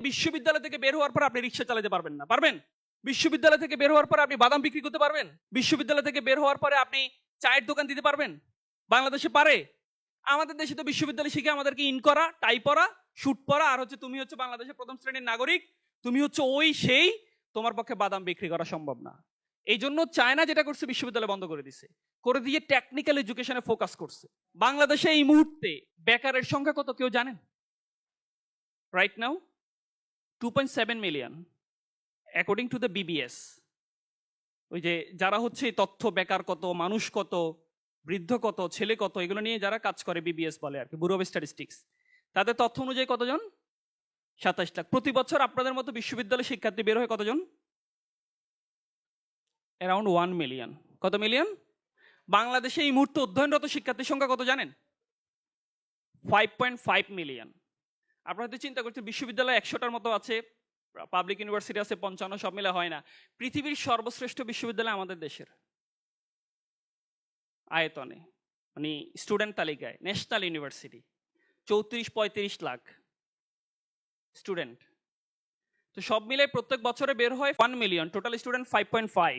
বিশ্ববিদ্যালয় থেকে বের হওয়ার পর আপনি রিক্সা চালাতে পারবেন না। পারবেন? বিশ্ববিদ্যালয় থেকে বের হওয়ার পরে আপনি বাদাম বিক্রি করতে পারবেন? বিশ্ববিদ্যালয় থেকে বের হওয়ার পরে আপনি চায়ের দোকান দিতে পারবেন? বাংলাদেশে পারে? আমাদের দেশে তো বিশ্ববিদ্যালয় শিখে আমাদেরকে ইন করা, টাই পরা, শুট পরা, আর হচ্ছে তুমি হচ্ছে বাংলাদেশের প্রথম শ্রেণির নাগরিক, তুমি হচ্ছে ওই সেই, তোমার পক্ষে বাদাম বিক্রি করা সম্ভব না। এই জন্য চায়না যেটা করছে বিশ্ববিদ্যালয় বন্ধ করে দিছে। করে দিয়ে টেকনিক্যাল এডুকেশনে ফোকাস করছে। বাংলাদেশে এই মুহূর্তে বেকারের সংখ্যা কত কেউ জানেন? Right now two point seven million according to the BBS ওই যে যারা হচ্ছে তথ্য, বেকার কত, মানুষ কত, বৃদ্ধ কত, ছেলে কত, এগুলো নিয়ে যারা কাজ করে বিবিএস বলে আর কি ব্যুরো অফ স্ট্যাটিস্টিক্স তাদের তথ্য অনুযায়ী কতজন? সাতাশ লাখ। প্রতি বছর আপনাদের মতো বিশ্ববিদ্যালয় শিক্ষার্থী বের হয় কতজন? অ্যারাউন্ড ওয়ান মিলিয়ন কত মিলিয়ন বাংলাদেশে এই মুহূর্তে অধ্যয়নরত শিক্ষার্থীর সংখ্যা কত জানেন? ফাইভ পয়েন্ট ফাইভ মিলিয়ন আপনারা হয়তো চিন্তা করছেন, বিশ্ববিদ্যালয় একশোটার মতো আছে পাবলিক ইউনিভার্সিটি আছে, পঞ্চান্ন, সব মিলে হয় না। পৃথিবীর সর্বশ্রেষ্ঠ বিশ্ববিদ্যালয় আমাদের দেশের। আয়তনে মানে স্টুডেন্ট তালিকায় ন্যাশনাল ইউনিভার্সিটি চৌত্রিশ, পঁয়ত্রিশ লাখ স্টুডেন্ট তো সব মিলে প্রত্যেক বছরে বের হয় one million total student five point five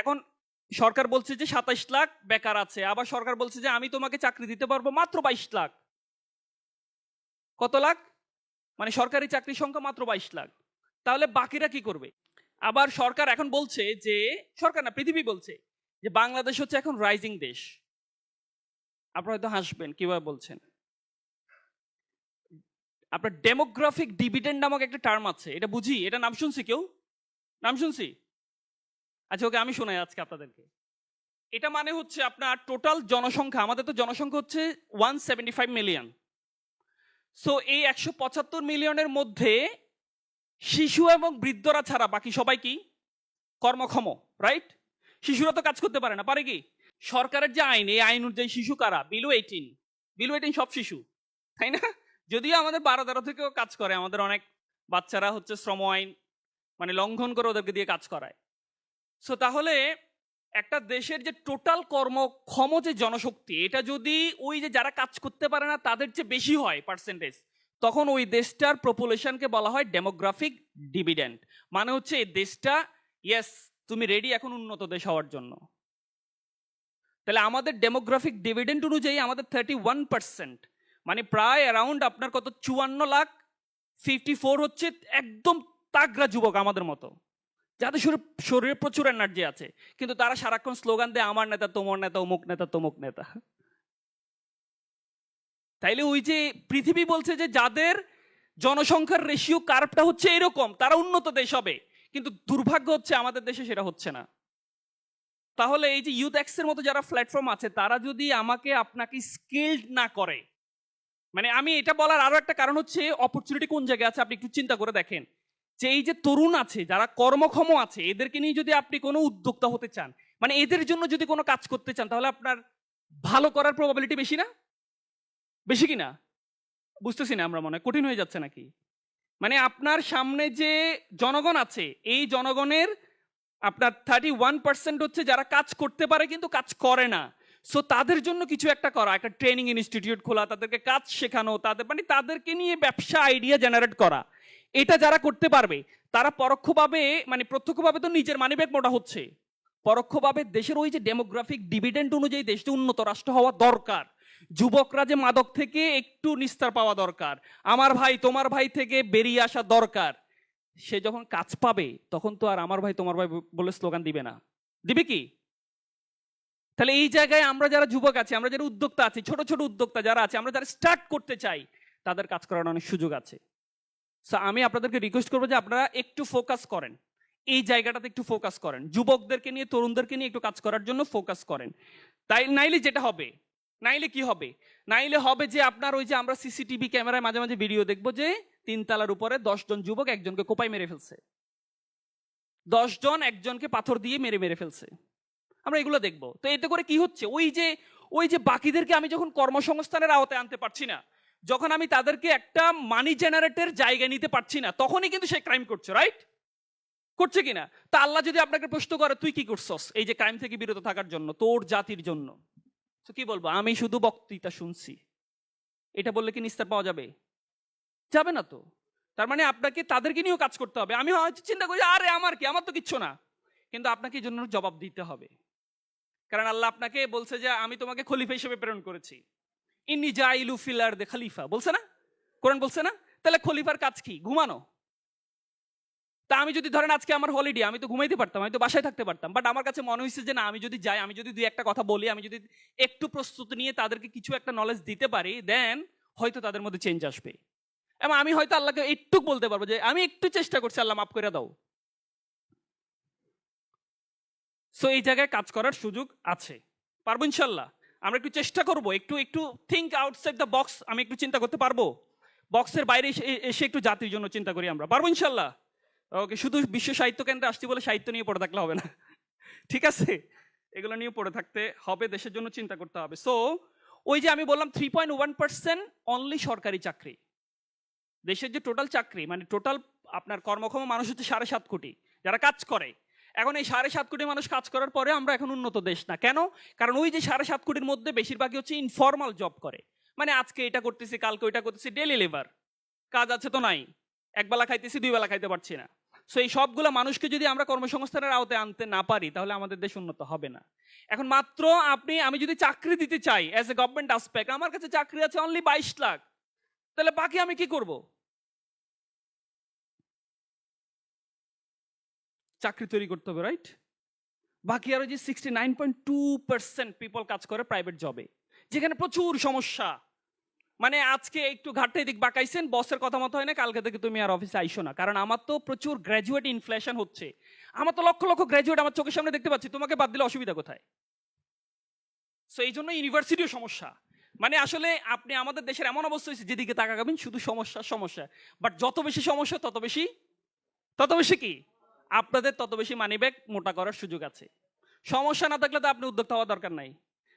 এখন সরকার বলছে যে সাতাইশ লাখ বেকার আছে, আবার সরকার বলছে যে আমি তোমাকে চাকরি দিতে পারব মাত্র বাইশ লাখ। কত লাখ? মানে সরকারি চাকরির সংখ্যা মাত্র বাইশ লাখ। তাহলে বাকিরা কি করবে? আবার সরকার এখন বলছে যে, সরকার না, পৃথিবী বলছে যে, বাংলাদেশ হচ্ছে এখন রাইজিং দেশ। আপনারা হয়তো হাসবেন, কীভাবে বলছেন? আপনার ডেমোগ্রাফিক ডিভিডেন্ড নামক একটা টার্ম আছে, এটা বুঝি? এটা নাম শুনছি কেউ? নাম শুনছি? আচ্ছা ওকে আমি শোনাই আজকে আপনাদেরকে। এটা মানে হচ্ছে আপনার টোটাল জনসংখ্যা, আমাদের তো জনসংখ্যা হচ্ছে one seventy five million so এই একশো পঁচাত্তর মিলিয়নের মধ্যে শিশু এবং বৃদ্ধরা ছাড়া বাকি সবাই কি? কর্মক্ষম রাইট শিশুরা তো কাজ করতে পারে না, পারে কি? সরকারের যে আইন, এই আইন অনুযায়ী শিশু কারা? বিলো এইটিন বিলো এইটিন সব শিশু, তাই না? যদিও আমাদের বারো তেরো থেকেও কাজ করে, আমাদের অনেক বাচ্চারা হচ্ছে শ্রম আইন মানে লঙ্ঘন করে ওদেরকে দিয়ে কাজ করায়। সো তাহলে একটা দেশের যে টোটাল কর্মক্ষম যে জনশক্তি, এটা যদি ওই যে যারা কাজ করতে পারে না, তাদের চেয়ে বেশি হয় পার্সেন্টেজ তখন ওই দেশটার পপুলেশনকে বলা হয় ডেমোগ্রাফিক ডিভিডেন্ড মানে হচ্ছে এই দেশটা ইয়েস তুমি রেডি এখন উন্নত দেশ হওয়ার জন্য। তাহলে আমাদের ডেমোগ্রাফিক ডিভিডেন্ড অনুযায়ী আমাদের থার্টি ওয়ান পার্সেন্ট মানে প্রায় অ্যারাউন্ড আপনার কত, চুয়ান্ন লাখ ফিফটি ফোর হচ্ছে একদম তাগরা যুবক আমাদের মতো। যাদের শরীরে শরীরে প্রচুর এনার্জি আছে, কিন্তু তারা সারাক্ষণ স্লোগান দেয়, আমার নেতা, তোমার নেতা, অমুক নেতা, তমুক নেতা। তাইলে ওই যে পৃথিবী বলছে যে যাদের জনসংখ্যার রেশিও কার্ভটা হচ্ছে এরকম, তারা উন্নত দেশ হবে, কিন্তু দুর্ভাগ্য হচ্ছে আমাদের দেশে সেটা হচ্ছে না। তাহলে এই যে ইউথ এক্সের মতো যারা প্ল্যাটফর্ম আছে, তারা যদি আমাকে আপনাকে স্কিল্ড না করে মানে আমি এটা বলার আরও একটা কারণ হচ্ছে অপরচুনিটি কোন জায়গায় আছে, আপনি একটু চিন্তা করে দেখেন। যে এই যে তরুণ আছে, যারা কর্মক্ষম আছে, এদেরকে নিয়ে যদি আপনি কোনো উদ্যোক্তা হতে চান মানে এদের জন্য যদি কোনো কাজ করতে চান, তাহলে আপনার ভালো করার প্রবাবিলিটি বেশি না? বেশি কি না? বুঝতেছি না আমরা মনে হয়, কঠিন হয়ে যাচ্ছে নাকি? মানে আপনার সামনে যে জনগণ আছে, এই জনগণের আপনার থার্টি ওয়ান পার্সেন্ট হচ্ছে যারা কাজ করতে পারে কিন্তু কাজ করে না। সো তাদের জন্য কিছু একটা করা, একটা ট্রেনিং ইনস্টিটিউট খোলা, তাদেরকে কাজ শেখানো, তাদের মানে তাদেরকে নিয়ে ব্যবসা আইডিয়া জেনারেট করা। এটা যারা করতে পারবে, তারা পরোক্ষভাবে মানে প্রত্যক্ষভাবে তো নিজের মানিব্যাগ মোটা হচ্ছে। পরোক্ষভাবে দেশের ওই যে ডেমোগ্রাফিক ডিভিডেন্ড অনুযায়ী দেশটি উন্নত, রাষ্ট্র হওয়া দরকার। যুবকরা যে মাদক থেকে একটু নিস্তার পাওয়া দরকার। আমার ভাই, তোমার ভাই থেকে বেরিয়ে আসা দরকার। সে যখন কাজ পাবে, তখন তো আর আমার ভাই, তোমার ভাই বলে স্লোগান দিবে না। দিবে কি? তাহলে এই জায়গায় আমরা যারা যুবক আছি, আমরা যারা উদ্যোক্তা আছি, ছোট ছোট উদ্যোক্তা যারা আছে, আমরা যারা স্টার্ট করতে চাই, তাদের কাজ করার অনেক সুযোগ আছে। সো আমি আপনাদেরকে রিকোয়েস্ট করব যে আপনারা একটু ফোকাস করেন। এই জায়গাটাতে একটু ফোকাস করেন। যুবকদেরকে নিয়ে, তরুণদেরকে নিয়ে একটু কাজ করার জন্য ফোকাস করেন। তাই, নাইলে যেটা হবে? নাইলে কি হবে? নাইলে হবে যে আপনার ওই যে আমরা সিসিটিভি ক্যামেরায় মাঝে মাঝে ভিডিও দেখব যে তিনতলার উপরে দশজন যুবক একজনকে কোপাই মেরে ফেলছে। দশজন একজনকে পাথর দিয়ে মেরে মেরে ফেলছে। আমরা এগুলো দেখব। তো এতে করে কি হচ্ছে? ওই যে ওই যে বাকিদেরকে আমি যখন কর্মসংস্থানের আওতায় আনতে পারছি না যখন আমি তাদেরকে একটা মানি জেনারেটের জায়গা নিতে পারছি না, তখনই কিন্তু সে ক্রাইম করছে রাইট করছে কিনা? তা আল্লাহ যদি আপনাকে প্রশ্ন করে, তুই কি করছস? এই যে ক্রাইম থেকে বিরত থাকার জন্য, তোর জাতির জন্য। তো কি বলব? আমি শুধু বক্তৃতা শুনছি। এটা বললে কি নিস্তার পাওয়া যাবে? যাবে না তো। তার মানে আপনাকে, তাদেরকে নিয়েও কাজ করতে হবে। আমি হয়তো চিন্তা করি, আরে, আমার কি? আমার তো কিচ্ছু না। কিন্তু আপনাকে জন্য জবাব দিতে হবে। কারণ আল্লাহ আপনাকে বলছে যে, আমি তোমাকে খলিফা হিসেবে প্রেরণ করেছি। ইন্নি জাইলু ফিলার দে খালিফা। বলছে না? কোরআন বলছে না? তাহলে খলিফার কাজ কি? ঘুমানো। তা আমি যদি ধরেন আজকে আমার হলিডে আমি তো ঘুমাইতে পারতাম, আমি তো বাসায় থাকতে পারতাম। বাট আমার কাছে মনে হয়েছে যে না, আমি যদি যাই, আমি যদি দুই একটা কথা বলি, আমি যদি একটু প্রস্তুতি নিয়ে তাদেরকে কিছু একটা নলেজ দিতে পারি দেন হয়তো তাদের মধ্যে চেঞ্জ আসবে। এবং আমি হয়তো আল্লাহকে একটু বলতে পারব যে, আমি একটু চেষ্টা করছি, আল্লাহ মাফ করে দাও। সো এই জায়গায় কাজ করার সুযোগ আছে। পারব ইনশাল্লাহ। আমরা একটু চেষ্টা করব, একটু একটু থিঙ্ক আউটসাইড দ্য বক্স আমি একটু চিন্তা করতে পারব? বক্সের বাইরে এসে একটু জাতির জন্য চিন্তা করি আমরা। পারব ইনশাল্লাহ ওকে শুধু বিশ্ব সাহিত্য কেন্দ্রে আসছি বলে সাহিত্য নিয়ে পড়ে থাকলে হবে না। ঠিক আছে? এগুলো নিয়ে পড়ে থাকতে হবে, দেশের জন্য চিন্তা করতে হবে। সো ওই যে আমি বললাম three point one percent only সরকারি চাকরি। দেশের যে টোটাল চাকরি মানে টোটাল আপনার কর্মক্ষম মানুষ হচ্ছে সাড়ে সাত কোটি। যারা কাজ করে এখন এই সাড়ে সাত কোটি মানুষ কাজ করার পরে আমরা এখন উন্নত দেশ না। কেন? কারণ ওই যে সাড়ে সাত কোটির মধ্যে বেশিরভাগই হচ্ছে ইনফর্মাল জব করে। মানে আজকে এটা করতেছি, কালকে ওইটা করতেছি ডেলি লেবার কাজ আছে তো নাই। একবেলা খাইতেছি দুই বেলা খাইতে পারছি না। সো এই সবগুলো মানুষকে যদি আমরা কর্মসংস্থানের আওতায় আনতে না পারি, তাহলে আমাদের দেশ উন্নত হবে না। এখন মাত্র আপনি, আমি যদি চাকরি দিতে চাই অ্যাজ এ গভর্নমেন্ট আসপেক্ট আমার কাছে চাকরি আছে অনলি বাইশ লাখ। তাহলে বাকি আমি কি করব? চাকরি তৈরি করতে হবে রাইট বাকি আরও যে sixty nine point two percent people কাজ করে প্রাইভেট জবে যেখানে প্রচুর সমস্যা। মানে আজকে একটু ঘাটতে দিক বাঁকাইছেন বসের কথা মতো হয় না, কালকে থেকে তুমি আর অফিসে আইসো না, কারণ আমার তো প্রচুর গ্র্যাজুয়েট ইনফ্লেশন হচ্ছে। আমার তো লক্ষ লক্ষ গ্র্যাজুয়েট আমার চোখের সামনে দেখতে পাচ্ছি, তোমাকে বাদ দিলে অসুবিধা কোথায়? সো এই জন্য ইউনিভার্সিটিও সমস্যা। মানে আসলে আপনি আমাদের দেশের এমন অবস্থা হয়েছে, যেদিকে তাকাবেন শুধু সমস্যা সমস্যা। বাট যত বেশি সমস্যা, তত বেশি তত বেশি কি? আপনাদের তত বেশি মানিব্যাগ মোটা করার সুযোগ আছে। সমস্যা না থাকলে তো আপনি উদ্যোক্তা হওয়ার দরকার নাই।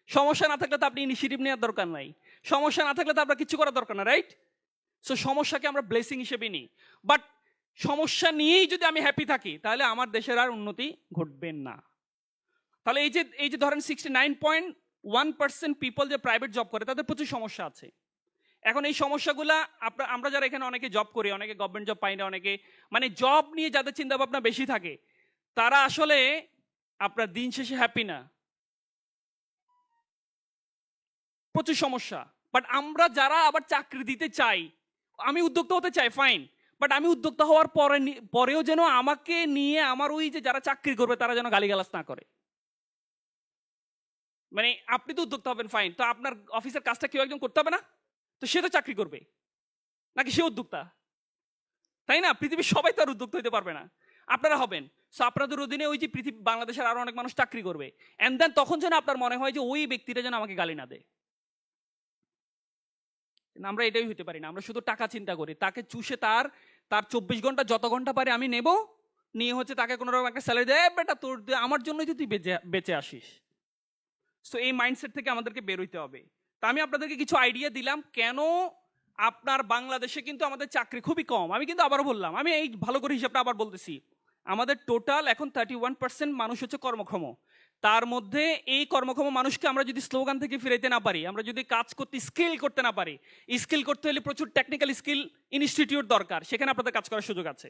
সমস্যা না থাকলে তো আপনি ইনিশিয়েটিভ নেওয়ার দরকার নাই। সমস্যা না থাকলে তো আপনার কিছু করার দরকার না রাইট সো সমস্যাকে আমরা ব্লেসিং হিসেবে নিই। বাট সমস্যা নিয়েই যদি আমি হ্যাপি থাকি, তাহলে আমার দেশের আর উন্নতি ঘটবে না। তাহলে এই যে এই যে ধরেন sixty nine point one percent people যে প্রাইভেট জব করে, তাদের প্রচুর সমস্যা আছে। এখন এই সমস্যাগুলা আপনার আমরা যারা এখানে অনেকে জব করি, অনেকে গভর্নমেন্ট জব পাই না, অনেকে মানে জব নিয়ে যাদের চিন্তা ভাবনা বেশি থাকে, তারা আসলে আপনার দিন শেষে হ্যাপি না। প্রচুর সমস্যা। বাট আমরা যারা আবার চাকরি দিতে চাই, আমি উদ্যোক্তা হতে চাই ফাইন বাট আমি উদ্যোক্তা হওয়ার পরে পরেও যেন আমাকে নিয়ে আমার ওই যে যারা চাকরি করবে, তারা যেন গালিগালাজ না করে। মানে আপনি তো উদ্যোক্তা হবেন ফাইন তো আপনার অফিসের কাজটা কেউ একজন করতে হবে না? তো সে তো চাকরি করবে। নাকি সে উদ্যোক্তা? তাই না? পৃথিবীর সবাই তার উদ্যোক্তা হতে পারবে না। আপনারা হবেন। সো আপনাদের অধীনে ওই যে পৃথিবী, বাংলাদেশের আরও অনেক মানুষ চাকরি করবে। অ্যান্ড দেন তখন যেন আপনার মনে হয় যে ওই ব্যক্তিটা যেন আমাকে গালি না দেয়। আমরা এটাই হতে পারি না। আমরা শুধু টাকা চিন্তা করি। তাকে চুষে তার তার চব্বিশ ঘণ্টা যত ঘণ্টা পারে আমি নেব। নিয়ে হচ্ছে তাকে কোনো রকম একটা স্যালারি দেয়, "এ বেটা তোর আমার জন্যই তো তুই বেঁচে বেঁচে আসিস। সো এই মাইন্ডসেট থেকে আমাদেরকে বেরোইতে হবে। তা আমি আপনাদেরকে কিছু আইডিয়া দিলাম, কেন আপনার বাংলাদেশে কিন্তু আমাদের চাকরি খুবই কম? আমি কিন্তু আবারও বললাম, আমি এই ভালো করে হিসাবটা আবার বলতেছি। আমাদের টোটাল এখন থার্টি ওয়ান পার্সেন্ট মানুষ হচ্ছে কর্মক্ষম। তার মধ্যে এই কর্মক্ষম মানুষকে আমরা যদি স্লোগান থেকে ফিরাইতে না পারি, আমরা যদি কাজ করতে স্কিল করতে না পারি স্কিল করতে হলে প্রচুর টেকনিক্যাল স্কিল ইনস্টিটিউট দরকার, সেখানে আপনাদের কাজ করার সুযোগ আছে।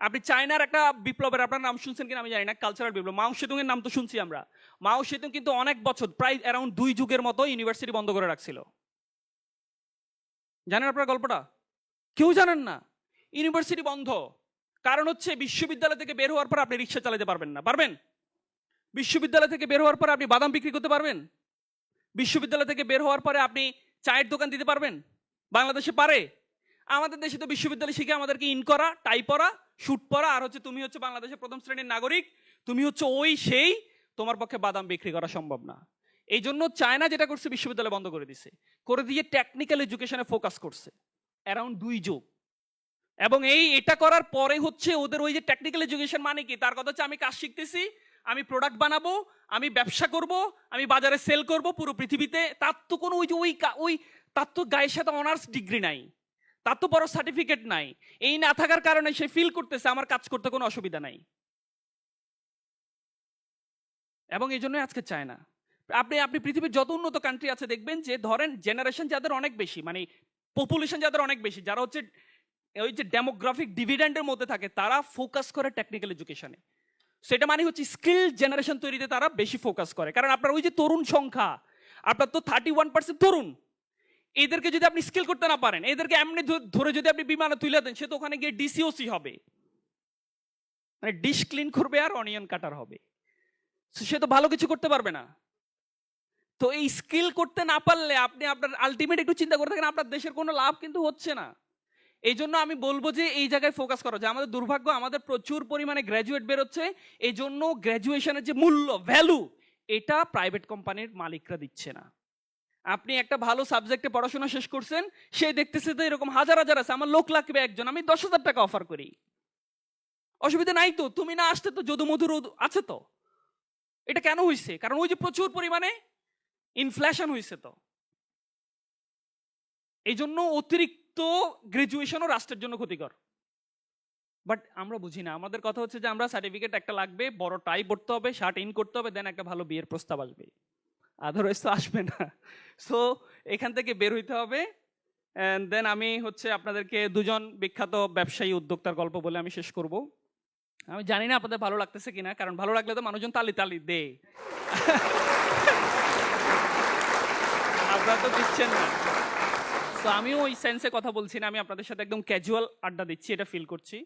আপনি চায়নার একটা বিপ্লবের আপনার নাম শুনছেন কিনা আমি জানি না কালচারাল বিপ্লব। মাও সেতুং এর নাম তো শুনছি আমরা। মাও সেতুং কিন্তু অনেক বছর, প্রায় অ্যারাউন্ড দুই যুগের মতো ইউনিভার্সিটি বন্ধ করে রাখছিল। জানেন আপনার গল্পটা? কেউ জানেন না। ইউনিভার্সিটি বন্ধ। কারণ হচ্ছে বিশ্ববিদ্যালয় থেকে বের হওয়ার পর আপনি রিক্সা চালাতে পারবেন না। পারবেন? বিশ্ববিদ্যালয় থেকে বের হওয়ার পরে আপনি বাদাম বিক্রি করতে পারবেন? বিশ্ববিদ্যালয় থেকে বের হওয়ার পরে আপনি চায়ের দোকান দিতে পারবেন? বাংলাদেশে পারে? আমাদের দেশে তো বিশ্ববিদ্যালয় শিখে আমাদেরকে ইন করা টাই পরা শুট পরা, আর হচ্ছে তুমি হচ্ছে বাংলাদেশের প্রথম শ্রেণির নাগরিক, তুমি হচ্ছে ওই সেই, তোমার পক্ষে বাদাম বিক্রি করা সম্ভব না। এই জন্য চায়না যেটা করছে বিশ্ববিদ্যালয় বন্ধ করে দিছে। করে দিয়ে টেকনিক্যাল এডুকেশনে ফোকাস করছে। অ্যারাউন্ড দুই যুগ। এবং এই, এটা করার পরে হচ্ছে ওদের ওই যে টেকনিক্যাল এডুকেশন মানে কি? তার কথা হচ্ছে আমি কাজ শিখতেছি, আমি প্রোডাক্ট বানাবো, আমি ব্যবসা করব, আমি বাজারে সেল করব পুরো পৃথিবীতে। তার তো কোনো ওই যে ওই ওই, তার তো গায়ের সাথে অনার্স ডিগ্রি নাই। তার তো বড় সার্টিফিকেট নাই। এই না থাকার কারণে সে ফিল করতেছে, আমার কাজ করতে কোনো অসুবিধা নাই। এবং এই জন্য আজকে চায় না। আপনি আপনি পৃথিবীর যত উন্নত কান্ট্রি আছে দেখবেন যে, ধরেন জেনারেশন যাদের অনেক বেশি মানে পপুলেশন যাদের অনেক বেশি, যারা হচ্ছে ওই যে ডেমোগ্রাফিক ডিভিডেন্ডের মধ্যে থাকে, তারা ফোকাস করে টেকনিক্যাল এডুকেশনে সেটা মানে হচ্ছে স্কিল জেনারেশন তৈরিতে তারা বেশি ফোকাস করে। কারণ আপনার ওই যে তরুণ সংখ্যা, আপনার তো থার্টি ওয়ান পার্সেন্ট তরুণ। এদেরকে যদি আপনি স্কেল করতে না পারেন, এদেরকে এমনি ধরে যদি আপনি বিমানে তুলে দেন, সে তো ওখানে গিয়ে ডিসিওসি হবে। মানে ডিশ ক্লিন করবে আর অনিয়ন কাটার হবে। সে তো ভালো কিছু করতে পারবে না। তো এই স্কিল করতে না পারলে আপনি আপনার আলটিমেট একটু চিন্তা করে থাকেন, আপনার দেশের কোনো লাভ কিন্তু হচ্ছে না। এই জন্য আমি বলব যে, এই জায়গায় ফোকাস করা। যে আমাদের দুর্ভাগ্য, আমাদের প্রচুর পরিমাণে গ্র্যাজুয়েট বেরোচ্ছে। এই জন্য গ্র্যাজুয়েশনের যে মূল্য ভ্যালু এটা প্রাইভেট কোম্পানির মালিকরা দিচ্ছে না। আপনি একটা ভালো সাবজেক্টে পড়াশোনা শেষ করছেন, সে দেখতেছে তো এরকম হাজার হাজার আছে, আমার লোক লাগবে একজন, আমি দশ হাজার টাকা অফার করি। অসুবিধা নাই তো, তুমি না আসতে তো যদু মধুর আছে তো। এটা কেন হয়েছে কারণ ওই যে প্রচুর পরিমাণে ইনফ্লেশন হয়েছে তো। এই জন্য অতিরিক্ত গ্রাজুয়েশনও রাষ্ট্রের জন্য ক্ষতিকর। বাট আমরা বুঝি না, আমাদের কথা হচ্ছে যে আমরা সার্টিফিকেট একটা লাগবে, বড় টাই পড়তে হবে শার্ট ইন করতে হবে দেন একটা ভালো বিয়ের প্রস্তাব আসবে। আদারওয়াইজ তো আসবে না। সো এখান থেকে বের হইতে হবে। অ্যান্ড দেন আমি হচ্ছে আপনাদেরকে দুজন বিখ্যাত ব্যবসায়ী উদ্যোক্তার গল্প বলে আমি শেষ করব। আমি জানি না আপনাদের ভালো লাগতেছে কিনা, কারণ ভালো লাগলে তো মানুষজন তালি তালি দে আপনারা তো দিচ্ছেন না। তো আমিও ওই সেন্সে কথা বলছি না, আমি আপনাদের সাথে একদম ক্যাজুয়াল আড্ডা দিচ্ছি, এটা ফিল করছি।